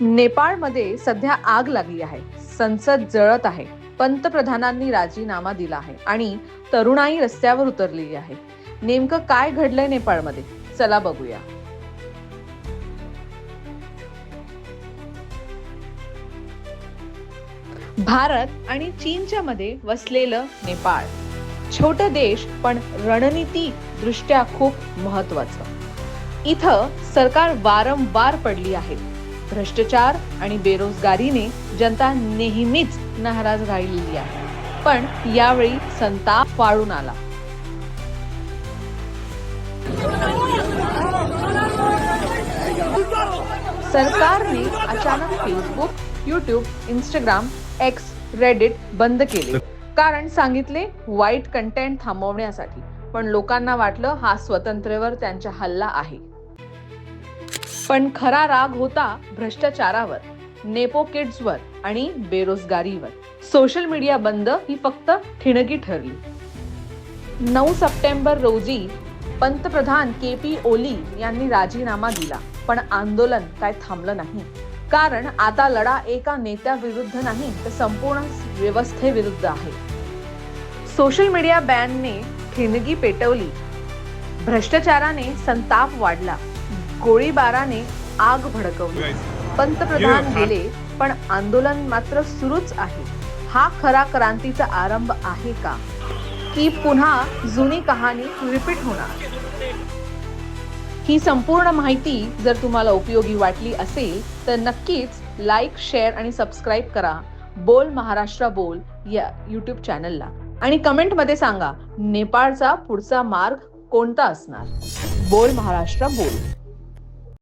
नेपाळमध्ये सध्या आग लागली आहे. संसद जळत आहे. पंतप्रधानांनी राजीनामा दिला आहे आणि तरुणाई रस्त्यावर उतरलेली आहे. नेमकं काय घडलंय नेपाळमध्ये? चला बघूया. भारत आणि चीनच्या मध्ये वसलेलं नेपाळ. छोट देश पण रणनीती दृष्ट्या खूप महत्वाचं इथं सरकार वारंवार पडली आहे. भ्रष्टाचार आणि बेरोजगारीने जनता नेहमीच नाराज राहिलेली आहे. पण यावेळी संताप वाळून आला. सरकारने अचानक Facebook YouTube Instagram X Reddit बंद केले. कारण सांगितले वाईट कंटेंट थांबवण्यासाठी. पण लोकांना वाटलं हा स्वतंत्रेवर त्यांचा हल्ला आहे. पण खरा राग होता भ्रष्टाचारावर नेपो किड्सवर आणि बेरोजगारीवर. सोशल मीडिया बंद ही फक्त ठिणगी ठरली. नऊ सप्टेंबर रोजी पंतप्रधान के पी ओली यांनी राजीनामा दिला पण आंदोलन काय थांबलं नाही. कारण आता लढा एका नेत्याविरुद्ध नाही तर संपूर्ण व्यवस्थेविरुद्ध आहे. सोशल मीडिया बॅनने ठिणगी पेटवली. भ्रष्टाचाराने संताप वाढला. गोळीबाराने आग भडकवली. पंतप्रधान गेले पण आंदोलन मात्र सुरूच आहे. हा खरा क्रांतीचा आरंभ आहे का? की पुन्हा जुनी कहाणी रिपीट होणार? ही संपूर्ण माहिती जर तुम्हाला उपयोगी वाटली असेल तर नक्कीच लाईक शेअर आणि सबस्क्राईब करा. बोल महाराष्ट्र बोल या युट्यूब चॅनलला आणि कमेंटमध्ये सांगा नेपाळचा पुढचा मार्ग कोणता असणार? बोल महाराष्ट्र बोल.